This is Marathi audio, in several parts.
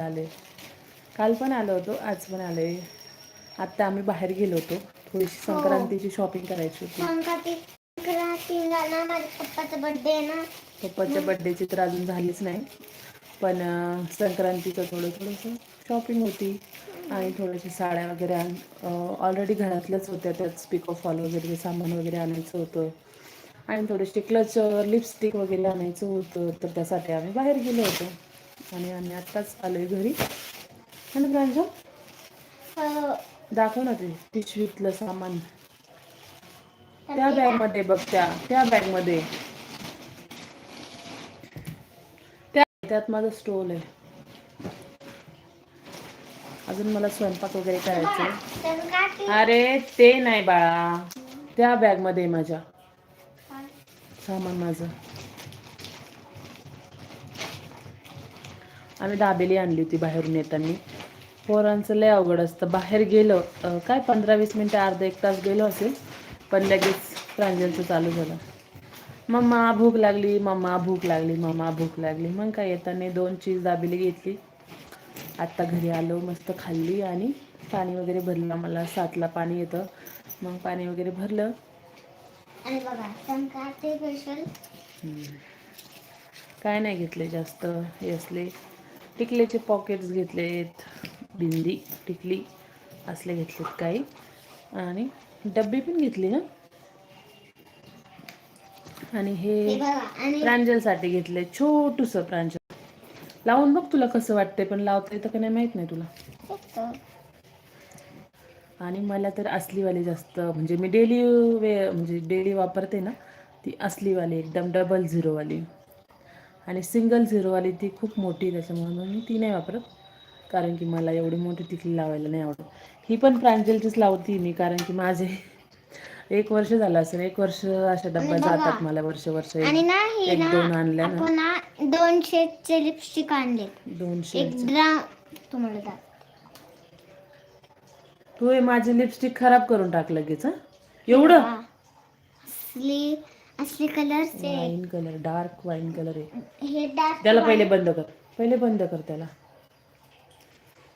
आले. काल पण आलो होतो आज पण आले. आत्ता आम्ही बाहेर गेलो होतो. थोडीशी संक्रांतीची शॉपिंग करायची होती. पप्पाचा बर्थडे पप्पाच्या बड्डेची तर अजून झालीच नाही. पण संक्रांतीचं थोडं थोडंसं शॉपिंग होती. आणि थोड्याशा साड्या वगैरे ऑलरेडी घरातल्याच होत्या. त्यात पिको फॉल वगैरे सामान वगैरे आणायचं होतं. आणि थोडेसे क्लच लिपस्टिक वगैरे आणायचं होतं. तर त्यासाठी आम्ही बाहेर गेलो होतो. आणि आम्ही आत्ताच आलो आहे घरी. आणि प्रांजल अं, दाखव ना ते पिशवीतलं सामान. त्या बॅगमध्ये बघ त्या त्या बॅगमध्ये. त्या त्यात माझा स्टोल आहे. अजून मला स्वयंपाक वगैरे करायचा अरे ते नाही बाळा. त्या बॅगमध्ये आहे माझ्या. सामान माझं. आम्ही दाबेली आणली होती बाहेरून येताना. पोरांचं लय अवघड असतं. बाहेर गेलं काय पंधरा वीस मिनटं अर्धा एक तास गेलो असेल पण लगेच प्रांजलचं चालू झालं. मम्मा भूक लागली मम्मा भूक लागली मम्मा भूक लागली. मग काय येताना दोन चीज दाबेली घेतली. आत्ता घरी आलो मस्त खाल्ली आणि पाणी वगैरे भरलं. मला सातला पाणी येतं. मग पाणी वगैरे भरलं. काय नाही घेतले जास्त हे टिकलेचे पॉकेट्स घेतलेत. बिंदी टिकली असले घेतलेत काही. आणि डब्बी पण घेतली ना? आणि हे प्रांजलसाठी घेतले छोटूस प्रांजल. लावून बघ तुला कसं वाटतंय पण लावता येतं का नाही माहीत नाही तुला. आणि मला तर असलीवाली जास्त म्हणजे मी डेली वे म्हणजे डेली वापरते ना ती असलीवाली एकदम डबल झिरोवाली आणि सिंगल झिरोवाली ती खूप मोठी त्याच्यामुळे मी ती नाही वापरत. कारण की मला एवढी मोठी टिकली लावायला नाही आवडत. ही पण प्रांजलचीच लावती मी कारण की माझे एक वर्ष झालं असेल एक वर्ष अशा डब्या जातात मला वर्ष वर्ष. आणि ना हे एक दोन आणल्या ना. आपण ना दोन शेडचे लिपस्टिक आणले. दोनशे एक ड्रा तुम्हाला दाख तू हे माझी लिपस्टिक खराब करून टाक लगेच हं? एवढं? असली असली कलरचे wine colour dark wine colour आहे. हे डार्क त्याला पहिले बंद कर. पहिले बंद कर त्याला.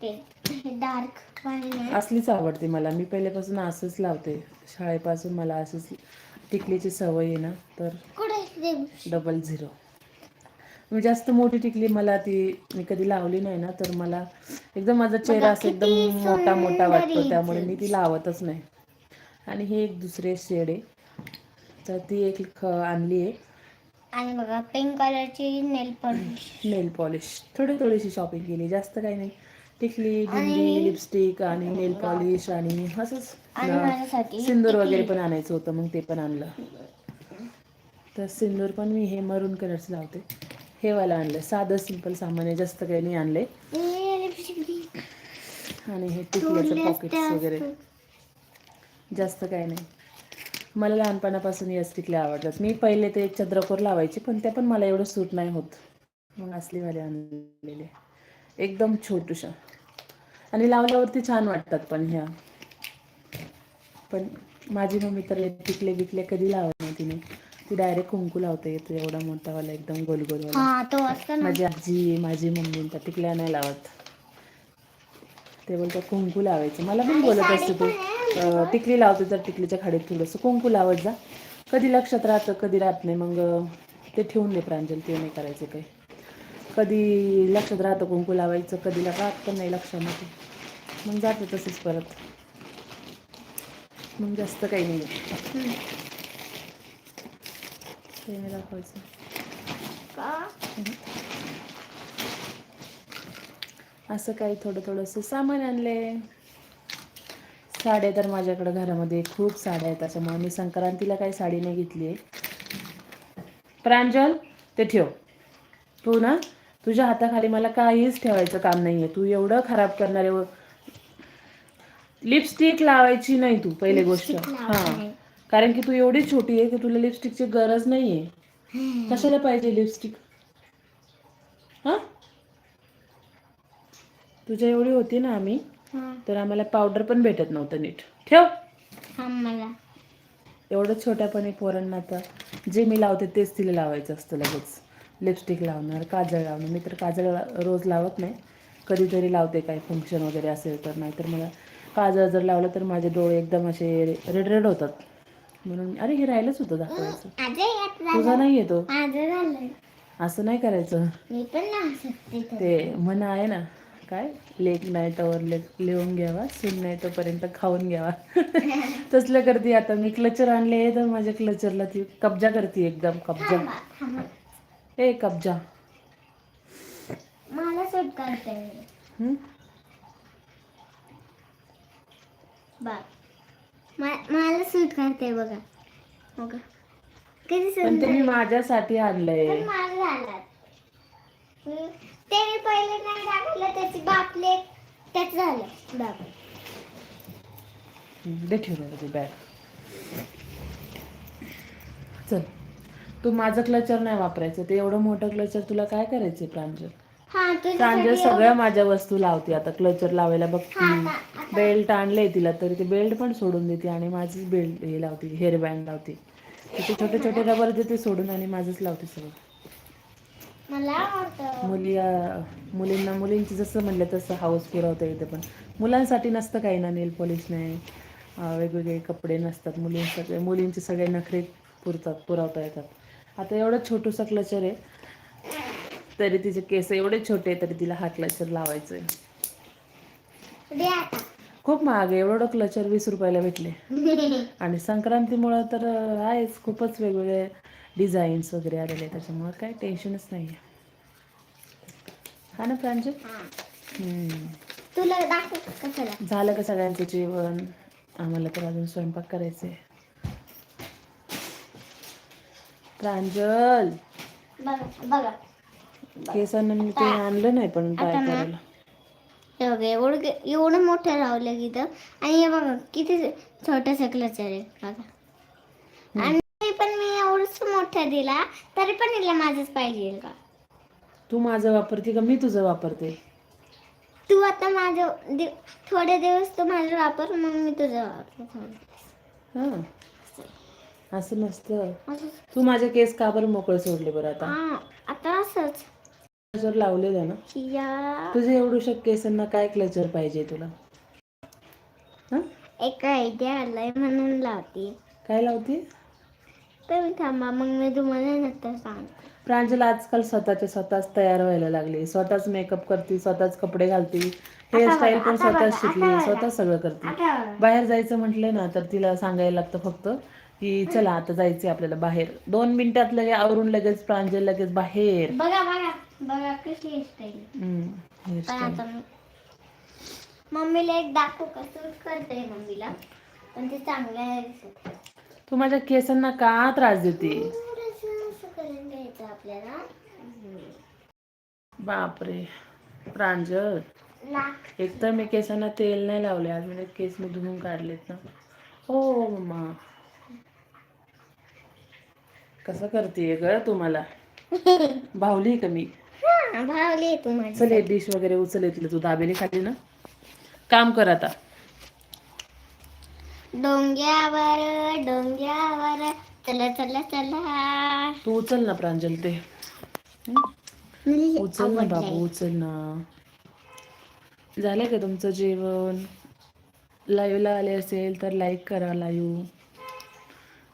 हे डार्क वाईन असलीच आवडते मला. मी पहिल्यापासून असंच लावते. शाळेपासून मला असंच टिकलीची सवय आहे ना तर कुठे डबल झिरो मी जास्त मोठी टिकली मला ती मी कधी लावली नाही ना तर मला एकदम माझा चेहरा असं एकदम मोठा मोठा वाटतो त्यामुळे मी ती लावतच नाही. आणि ही एक दुसरे शेड आहे. तर ती एक आणली आहे. आणि बघा पिंक कलरची नेल पॉलिश नेल पॉलिश थोडी थोडीशी शॉपिंग केली जास्त काही नाही. टिकली बिंदी लिपस्टिक आणि नेल पॉलिश आणि असंच आणि माझ्यासाठी सिंदूर वगैरे पण आणायचं होतं मग ते पण आणलं. तर सिंदूर पण मी हे मरून कलरचं लावते. हे वाला आणलं साधं सिंपल सामान्य जास्त काही नाही आणले आणि हे टिकल्याचं पॉकेट्स वगैरे. जास्त काही नाही. मला लहानपणापासून या स्टिकल्या आवडतात. मी पहिले ते चंद्रकोर लावायचे पण त्या पण मला एवढं सूट नाही होत. मग असलीवाले आणलेले. एकदम छोटूशा. आणि लावल्यावरती छान वाटतात पण ह्या. पण माझी मम्मी तर टिकले बिकले कधी लावत नाही तिने. ती डायरेक्ट कुंकू लावते येतो एवढा मोठावाला एकदम गोल असतो ना. माझी आजी माझी मम्मी त्या टिकल्या नाही लावत. ते बोलतात कुंकू लावायचं. मला पण बोलत असते तू. टिकली लावते तर टिकलीच्या खाडीत थोडंसं कुंकू लावत जा. कधी लक्षात राहतं कधी राहत नाही. मग ते ठेवून दे प्रांजल ते नाही करायचं काही. कधी लक्षात राहतं कुंकू लावायचं कधी राहत पण नाही लक्षामध्ये मग जाते तसंच परत. मग जास्त काही नाही. ते नाही दाखवायचं. का? असं काही थोडं थोडंसं सामान आणले साड्या तर माझ्याकडं घरामध्ये खूप साड्या आहेत त्याच्यामुळे मी संक्रांतीला काही साडी नाही घेतली आहे. प्रांजल ते ठेव. तू ना तुझ्या हाताखाली मला काहीच ठेवायचं काम नाही आहे तू एवढं खराब करणारे लिपस्टिक लावायची नाही तू पहिली गोष्ट. हां. कारण की तू एवढी छोटी आहे की तुला लिपस्टिकची गरज नाही आहे कशाला पाहिजे लिपस्टिक? हां? तुझ्या एवढी होती ना आम्ही. हा तर आम्हाला पावडर पण भेटत नव्हतं नीट. ठेव. मला एवढं छोट्यापणे पोरांना आता जे मी लावते तेच तिला लावायचं असतं लगेच. लिपस्टिक लावणार काजळ लावणार. मी तर काजळ रोज लावत नाही. कधीतरी लावते काय फंक्शन वगैरे असेल तर नाहीतर मला काजळ जर लावलं तर माझे डोळे एकदम असे रेड रेड होतात. म्हणून अरे हे राहिलंच होतं दाखवायचं. तुझा नाही येतो. असं नाही करायचं. तर. ते म्हण आहे ना काय? लेक नाही तवर लेक लिहून घ्यावा सून नाही तोपर्यंत खाऊन घ्यावा. तसलं करते आता. मी क्लचर आणले तर माझ्या क्लचरला ती कब्जा करते एकदम कब्जा. ए कब्जा. मला सूट करते हं? बघ. मा- मला सूट करते बघा. बघा. किती पण सुंदर ते मी माझ्यासाठी आणलंय. ते मी पहिले नाही दाखवलं त्याची बापले त्याच झालं. दे ती बॅग चल. तू माझं क्लचर नाही वापरायचं ते एवढं मोठं क्लचर तुला काय करायचं प्रांजल? हा प्रांजल तुझ्यासाठी सगळ्या माझ्या वस्तू लावते आता क्लचर लावायला बघती बेल्ट आणले तिला तरी ते बेल्ट पण सोडून देते आणि माझीच बेल्ट हे लावते हेअर बँड लावते. तिथे छोटे छोटे रबर देते सोडून आणि माझंच लावते सगळं. मला मुलींना मुलींची जसं म्हणलं तसं हाऊस पुरवता येते पण. मुलांसाठी नसतं काही ना नेल पॉलिश नाही. वेगवेगळे कपडे नसतात. मुलींसाठी मुलींचे सगळे नखरे पुरतात पुरवता येतात. आता एवढं छोटूसा क्लचर आहे. तरी तिचे केस एवढे छोटे तरी तिला हा क्लचर लावायचं आहे खूप महाग आहे. एवढं क्लचर वीस रुपयाला भेटले. आणि संक्रांतीमुळं तर आहेच. खूपच वेगवेगळे डिझाईन्स वगैरे आलेले त्याच्यामुळं काही टेन्शनच नाही हा ना प्रांजल? हा. हम्म. तुला दाखव कशाला झालं का सगळ्यांचं जेवण? आम्हाला तर अजून स्वयंपाक करायचे प्रांजल! बघा बघा. केसांना मी ते आणलं नाही पण आता ना- करायला. हे बघा एवढं एवढं मोठं रावलं इथं आणि हे बघा किती छोटस क्लचर आहे बघा. आणि तरी पण मी एवढंच मोठं दिला तरी पण हिला माझंच पाहिजे का? तू माझं वापरते का मी तुझं वापरते? तू आता माझं दि- थोडे दिवस तू माझं वापर मग मी तुझं वापर हां. असं नसतं. तू माझे केस का बरं मोकळे सोडले बरं आता? हा आता असंच. क्लचर लावलेलं ना? या. तुझे एवढूशा केसांना काय क्लचर पाहिजे तुला? हां? एक आयडिया आलाय म्हणून लावते. काय लावते? तर थांबा मग मी तुम्हाला नंतर सांगते. प्रांजल आजकाल स्वतःच्या स्वतःच तयार व्हायला लागली. स्वतःच मेकअप करते स्वतःच कपडे घालते. हेअरस्टाईल पण स्वतःच शिकली. स्वतः सगळं करते. बाहेर जायचं म्हटलं ना तर तिला सांगायला लागतं फक्त की चला आता जायचंय आपल्याला बाहेर. दोन मिनिटात लगेच आवरून लगेच प्रांजल लगेच बाहेर. बघा बघा बघा कशी हेअरस्टाईल हम्म, पण hairstyle. आता मी मम्मीला एक दाखवू का? सूट करते मम्मीला. पण ते चांगलं आहे. तू माझ्या केसांना का त्रास देते? बापरे प्रांजल. एक तर मी केसांना तेल नाही लावले अजून एक केस मी धुवून काढलेत ना. हो मम्मा. कसं करते ग तू मला? भावली का मी? भावली चल डिश वगैरे उचल येतील तू दाबेली खाली ना. काम कर आता. डोंग्यावर डोंग्यावर चला चला चला. तू उचल ना प्रांजल ते. उचल ना. बाबू उचल ना. झालं का तुमचं जेवण? लाईव्हला आले असेल तर लाईक करा लाईव्ह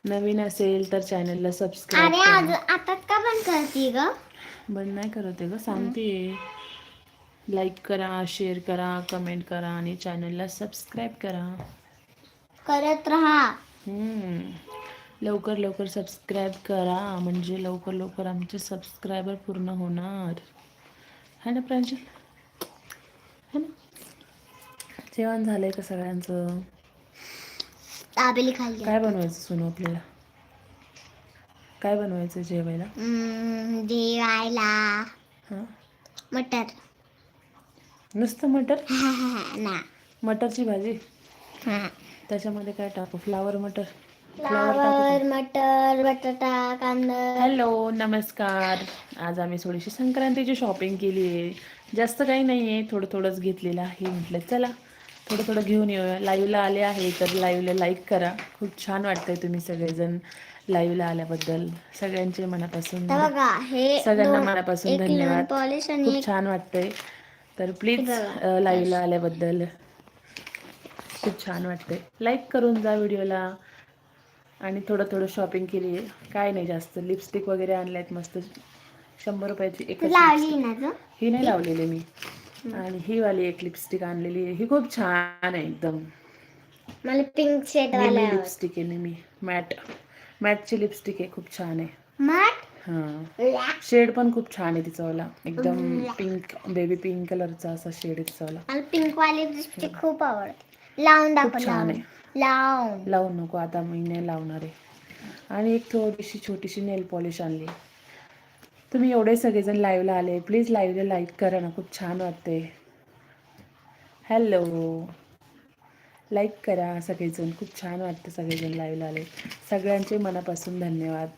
नवीन असेल तर चॅनलला सबस्क्राईब अरे करा. आज आता का बंद करते ग? बंद नाही करत आहे ग सांगते. लाईक करा शेअर करा कमेंट करा आणि चॅनलला सबस्क्राईब करा. करत राहा. हम्म. लवकर लवकर सबस्क्राईब करा. म्हणजे लवकर लवकर आमचे सबस्क्रायबर पूर्ण होणार. है ना प्रांजल? है ना? जेवण झालंय का सगळ्यांचं? दाबेली खाल्ली. काय बनवायचं सोनू आपल्याला? काय बनवायचं जेवायला? हम्म, जेवायला. हां. मटर. नुसतं मटर? ना मटरची भाजी? हा. त्याच्यामध्ये काय टाकू? फ्लावर मटर? फ्लावर मटर बटाटा कांदा. हॅलो नमस्कार. आज आम्ही थोडीशी संक्रांतीची शॉपिंग केली आहे. जास्त काही नाही आहे थोडं थोडंच घेतलेलं आहे. म्हटलं चला थोडं थोडं घेऊन येऊया. लाईव्हला आले आहे तर लाईव्हला लाईक करा. खूप छान वाटतंय तुम्ही सगळेजण लाईव्हला आल्याबद्दल. सगळ्यांचे मनापासून तर बघा हे सगळ्यांना दोन- मनापासून एक धन्यवाद. पॉलिश आणि खूप एक छान वाटतंय. तर प्लीज बघा. लाईव्हला आल्याबद्दल खूप छान वाटते लाईक करून जा व्हिडिओला. आणि थोडं थोडं शॉपिंग केली आहे काय नाही जास्त. लिपस्टिक वगैरे आणल्या आहेत मस्त. शंभर रुपयाची एक ही नाही लावलेली मी. आणि ही वाली एक लिपस्टिक आणलेली आहे. ही खूप छान आहे एकदम. मला पिंक शेड वाला. लिपस्टिक आहे नेहमी. मॅट मॅटची लिपस्टिक आहे. खूप छान आहे. मग हां. शेड पण खूप छान आहे तिचा वाला. एकदम पिंक बेबी पिंक कलरचा असा शेड आहे तिचा वाला. पिंक वाली लिपस्टिक खूप आवडते. लावून दाखव छान लावून. आहे. लावून. लावू नको आता मी नाही लावणार आहे. आणि एक थोडीशी छोटीशी नेल पॉलिश आणली. तुम्ही एवढे सगळेजण लाईव्हला आले. प्लीज लाईव्हला लाईक करा ना खूप छान वाटते हॅलो लाईक करा सगळेजण खूप छान वाटतं सगळेजण लाईव्हला आले. सगळ्यांचे मनापासून धन्यवाद.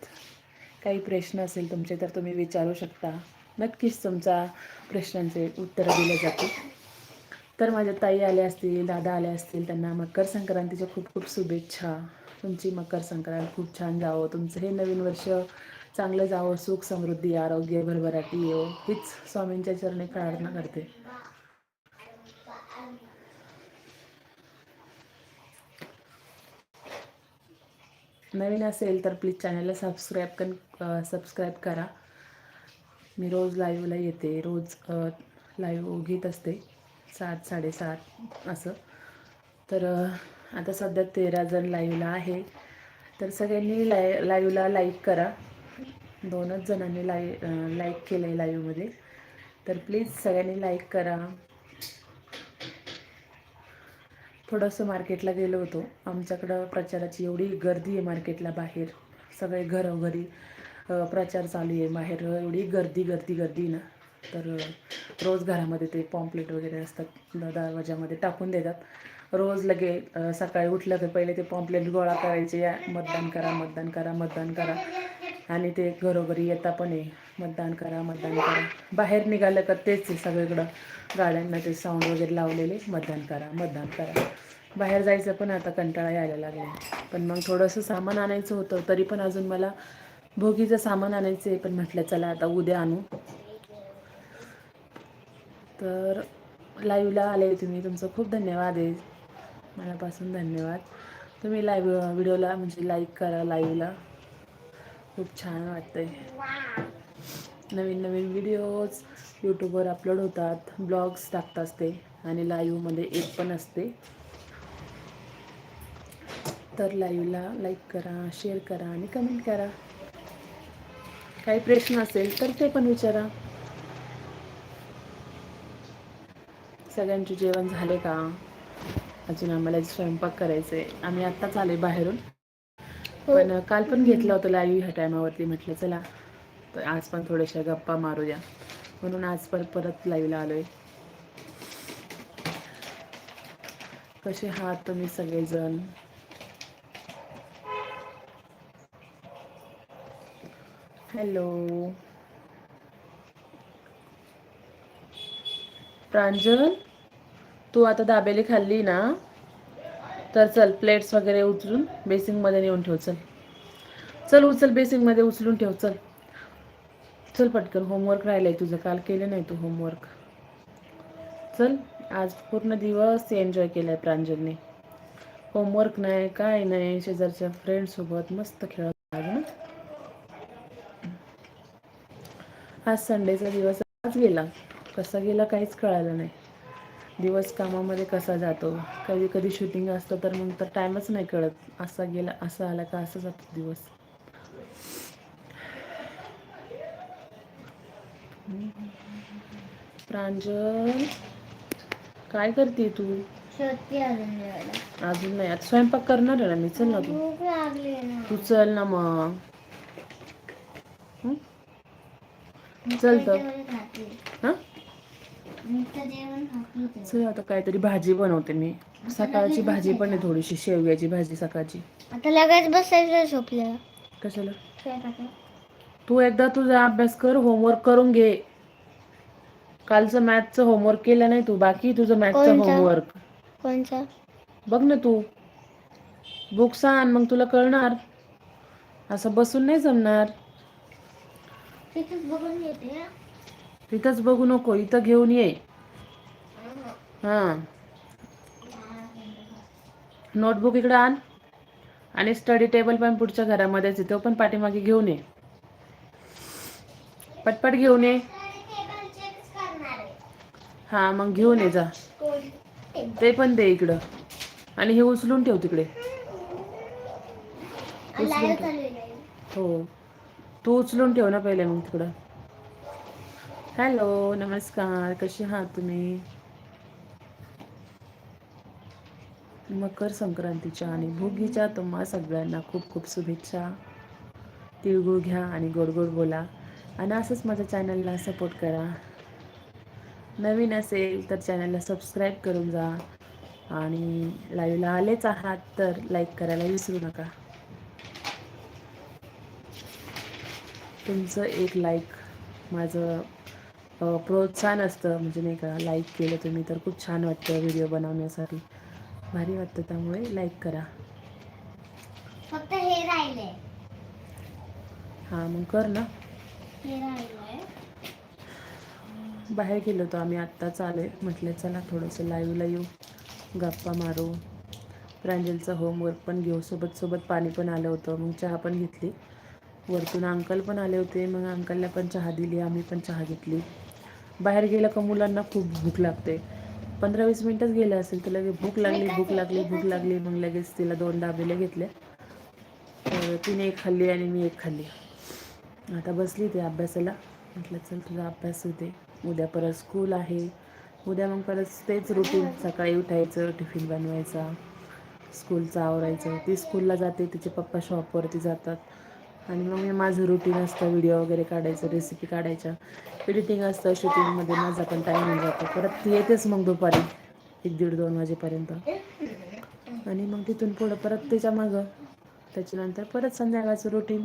काही प्रश्न असेल तुमचे तर तुम्ही विचारू शकता. नक्कीच तुमच्या प्रश्नांचे उत्तरं दिले जातील. तर माझ्या ताई आल्या असतील दादा आले असतील त्यांना मकर संक्रांतीच्या खूप खूप शुभेच्छा. तुमची मकर संक्रांत खूप छान जावं. तुमचं हे नवीन वर्ष चांगलं जावं. सुख समृद्धी आरोग्य भरभराटी येवो. हीच स्वामींच्या चरणी प्रार्थना करते. नवीन असेल तर प्लीज चॅनलला सबस्क्राईब कन सबस्क्राईब करा. मी रोज लाईव्हला येते. रोज लाईव्ह घेत असते. सात साडेसात असं. तर आता सध्या तेरा जण लाईव्हला आहे. तर सगळ्यांनी लाय लाईव्हला लाईक करा. दोनच जणांनी लाई लाईक केलं आहे लाईव्हमध्ये तर प्लीज सगळ्यांनी लाईक करा. थोडंसं मार्केटला गेलो होतो. आमच्याकडं प्रचाराची एवढी गर्दी आहे मार्केटला बाहेर. सगळे घरोघरी प्रचार चालू आहे बाहेर. एवढी गर्दी गर्दी गर्दी ना. तर रोज घरामध्ये ते पॉम्पलेट वगैरे असतात दरवाजामध्ये टाकून देतात. रोज लगे सकाळी उठलं की पहिले ते पॉम्पलेट गोळा करायचे या मतदान करा मतदान करा मतदान करा. आणि ते घरोघरी येता पण आहे मतदान करा मतदान करा. बाहेर निघालं का तेच आहे सगळीकडं. गाड्यांना ते साऊंड वगैरे लावलेले मतदान करा मतदान करा. बाहेर जायचं पण आता कंटाळा यायला लागला पण मग थोडंसं सामान आणायचं होतं तरी पण अजून मला भोगीचं सामान आणायचं आहे पण म्हटलं चला आता उद्या आणू. तर लाईव्हला आले तुम्ही. तुमचं खूप धन्यवाद आहे. मनापासून धन्यवाद. तुम्ही लाईव्ह व्हिडिओला म्हणजे लाईक करा लाईव्हला खूप छान वाटतंय. नवीन नवीन व्हिडिओज यूट्यूबवर अपलोड होतात. ब्लॉग्स टाकत असते. आणि लाईव्हमध्ये एक पण असते. तर लाईव्हला लाईक करा शेअर करा आणि कमेंट करा. काही प्रश्न असेल तर ते पण विचारा. सगळ्यांचे जेवण झाले का? अजून आम्हाला स्वयंपाक करायचं आहे आम्ही आत्ताच आले बाहेरून. पण काल पण घेतलं होतं लाईव्ह ह्या टायमावरती. म्हटलं चला तर आज पण थोड्याशा गप्पा मारूया. म्हणून आज परत परत लाईव्हला आलोय. कसे आहात तुम्ही सगळेजण? हॅलो. प्रांजल तू आता दाबेली खाल्ली ना तर चल प्लेट्स वगैरे उचलून बेसिंगमध्ये नेऊन ठेव चल. चल उचल बेसिंगमध्ये उचलून ठेव चल. चल पटकन होमवर्क राहिलंय तुझं. काल केलं नाही तू होमवर्क चल आज पूर्ण दिवस एन्जॉय केलाय प्रांजलने. होमवर्क नाही काय नाही शेजारच्या फ्रेंडसोबत मस्त खेळत आज ना. आज संडेचा दिवस आज गेला. कसा गेला काहीच कळालं नाही. दिवस कामामध्ये कसा जातो? कधी कधी शूटिंग असतं तर मग तर टाईमच नाही कळत. असा गेला असा आला का असा जातो दिवस. प्रांजल काय करते तू? अजून नाही. आता स्वयंपाक करणार आहे ना मी? चल ना तू. तू चल ना मग? चल तर. हां नुसतं जेवण खाते तर. चल आता काहीतरी भाजी बनवते मी. सकाळची भाजी पण आहे थोडीशी शेवग्याची भाजी सकाळची. आता लगेच बसायचं झोपलं कशाला. तू एकदा तुझा अभ्यास कर होमवर्क करून घे. कालचं मॅथचं होमवर्क केलं नाही तू बाकी तुझं मॅथचं? होमवर्क कोणचा? बघ ना तू. बुक्स आण मग तुला कळणार. असं बसून नाही जमणार. बघून घेते तिथंच बघू नको इथं घेऊन ये. हां. नोटबुक इकडं आण. आणि स्टडी टेबल पण पुढच्या घरामध्येच आहे तो पण पाठीमागे घेऊन ये. पटपट घेऊन ये. हां मग घेऊन ये जा. ते पण दे इकडं. आणि हे उचलून ठेव तिकडे. उचलून ठेव. हो. तू उचलून ठेव ना पहिले मग तिकडं. हॅलो नमस्कार कसे आहात तुम्ही? मकर संक्रांतीच्या आणि भोगीच्या तुम्हा सगळ्यांना खूप खूप शुभेच्छा. तिळगुळ घ्या आणि गोड गोड बोला. आणि असंच माझ्या चॅनलला सपोर्ट करा. नवीन असेल तर चॅनलला सबस्क्राईब करून जा. आणि लाईव्हला आलेच आहात तर लाईक करायला विसरू नका. तुमचं एक लाईक माझं प्रोत्साहन असतं म्हणजे नाही का लाईक केलं तुम्ही तर खूप छान वाटतं व्हिडिओ बनवण्यासाठी. भारी वाटतं त्यामुळे लाईक करा. फक्त हे राहिले हां मग कर ना. हे बाहेर गेलो होतो आम्ही आत्ताच आलो म्हटलं चला थोडंसं लाईव्हला येऊ. गप्पा मारू. प्रांजलचं होमवर्क पण घेऊ. सोबत सोबत पाणी पण आलं होतं मग चहा पण घेतली. वरतून अंकल पण आले होते मग अंकलला पण चहा दिली आम्ही पण चहा घेतली. बाहेर गेलं का मुलांना खूप भूक लागते. पंधरा वीस मिनटंच गेलं असेल तर लगेच भूक लागली भूक लागली भूक लागली मग लगेच तिला दोन दाबेले घेतले. तर तिने एक खाल्ली आणि मी एक खाल्ली. आता बसली ती अभ्यासाला. म्हटलं चल तुझा अभ्यास होते. उद्या परत स्कूल आहे. उद्या मग परत तेच रुटीन सकाळी उठायचं टिफिन बनवायचा स्कूलचा आवरायचं. ती स्कूलला जाते तिचे पप्पा शॉपवरती जातात. आणि मग मी माझं रुटीन असतं व्हिडिओ वगैरे काढायचं रेसिपी काढायच्या. एडिटिंग असतं शूटिंगमध्ये माझा पण टाईम होऊन जातो. परत ती येतेच मग दुपारी एक दीड दोन वाजेपर्यंत. आणि मग तिथून पुढं परत त्याच्या मागं. त्याच्यानंतर परत संध्याकाळचं रुटीन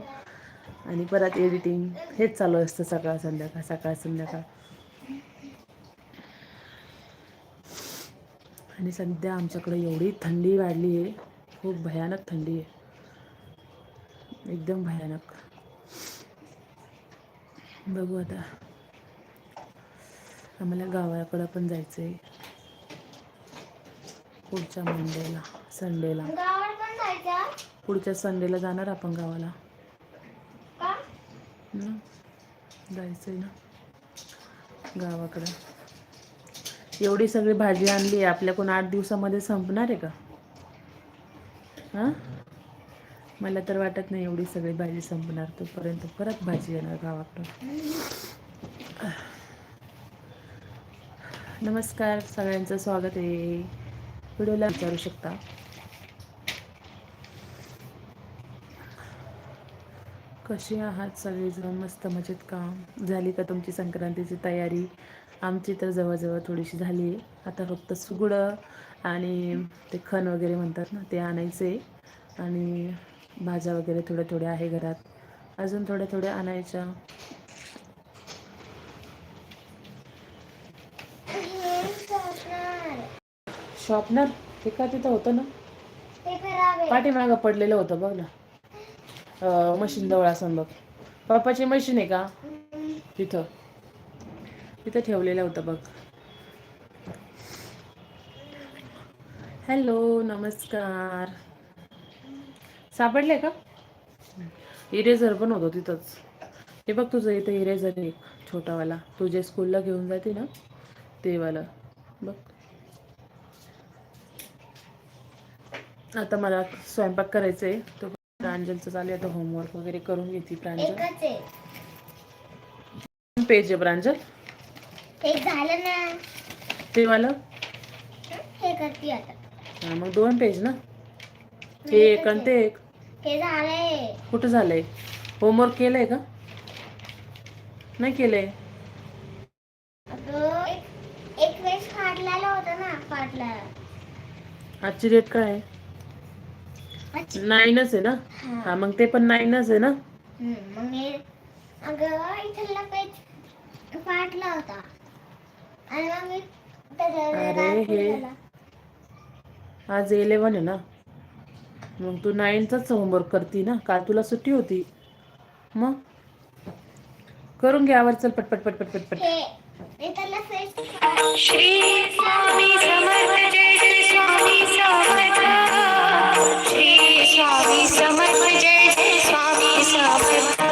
आणि परत एडिटिंग हेच चालू असतं सकाळ संध्याकाळ सकाळ संध्याकाळ. आणि सध्या आमच्याकडे एवढी थंडी वाढली आहे. खूप भयानक थंडी आहे. एकदम भयानक. बघू आता. आम्हाला गावाकडं पण जायचं आहे पुढच्या मंडेला संडेला पुढच्या संडेला जाणार आपण गावाला. जायचं आहे ना. गावाकडं. एवढी सगळी भाजी आणली आहे आपल्याकडून आठ दिवसामध्ये संपणार आहे का? हां? मला तर वाटत नाही एवढी सगळी भाजी संपणार. तोपर्यंत परत भाजी येणार गावाकडून. नमस्कार सगळ्यांचं स्वागत आहे. व्हिडिओला विचारू शकता? कशी आहात सगळेजण? मस्त मजेत का? झाली का तुमची संक्रांतीची तयारी? आमची तर जवळजवळ थोडीशी झाली आता फक्त सुगडं आणि ते खण वगैरे म्हणतात ना ते आणायचे आणि भाज्या वगैरे थोड्या थोड्या आहे घरात. अजून थोड्या थोड्या आणायच्या शॉपनर ते का तिथं होतं ना? पाठीमागं पडलेलं होतं बघ ना. मशीन जवळ असं बघ. पप्पाची मशीन आहे का? तिथं. तिथं ठेवलेलं होतं बघ. हॅलो नमस्कार. सापडले का? इरेझर पण होतो तिथंच. हे बघ तुझं इथं इरेझर आहे एक छोटावाला. तू जे स्कूलला घेऊन जाते ना ते वाला बघ. आता मला स्वयंपाक करायचा आहे तो प्रांजलचं चालू आहे आता होमवर्क वगैरे करून घेते प्रांजल. एकच आहे. पेज आहे प्रांजल? एक झालं ना. ते वाला हे करते आता. हा मग दोन पेज ना? हे एक आणि ते एक. हे झालंय. कुठं झालंय? होमवर्क केलंय का? नाही केलंय? अगं एक एक वेळेस फाटलेला होता ना फाटला आजची डेट काय आहे? नाईनच आहे ना? हा. मग ते पण नाईनच आहे ना? मग अगं इथला पेज फाटला होता. आणि मग मी त्याच्यावर अरे हे-. आज इलेवन आहे ना? मग तू नाईनचाच होमवर्क करती ना? काल तुला सुट्टी होती. मग? करून घ्या आवर चल पटपट पटपट पटपट. स्वामी समर्थ जय जय स्वामी समर्थ.